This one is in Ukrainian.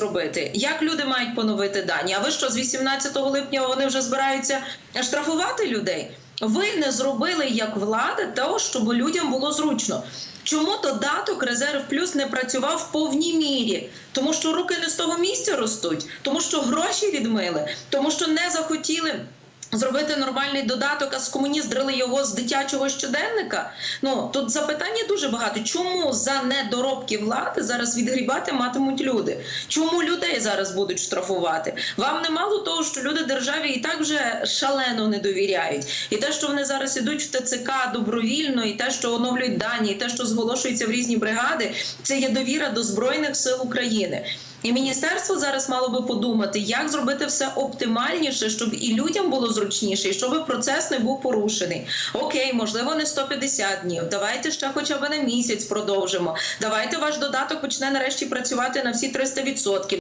зробити? Як люди мають поновити дані? А ви що з 18 липня вони вже збираються штрафувати людей? Ви не зробили як влада того, щоб людям було зручно. Чому додаток резерв плюс не працював в повній мірі? Тому що руки не з того місця ростуть, тому що гроші відмили, тому що не захотіли. Зробити нормальний додаток, а скомуніздрили його з дитячого щоденника. Ну тут запитання дуже багато. Чому за недоробки влади зараз відгрібати матимуть люди? Чому людей зараз будуть штрафувати? Вам не мало того, що люди державі і так вже шалено не довіряють, і те, що вони зараз ідуть в ТЦК добровільно, і те, що оновлюють дані, і те, що зголошується в різні бригади, це є довіра до збройних сил України. І міністерство зараз мало би подумати, як зробити все оптимальніше, щоб і людям було зручніше, і щоб процес не був порушений. Окей, можливо, не 150 днів. Давайте ще хоча б на місяць продовжимо. Давайте ваш додаток почне нарешті працювати на всі 300%.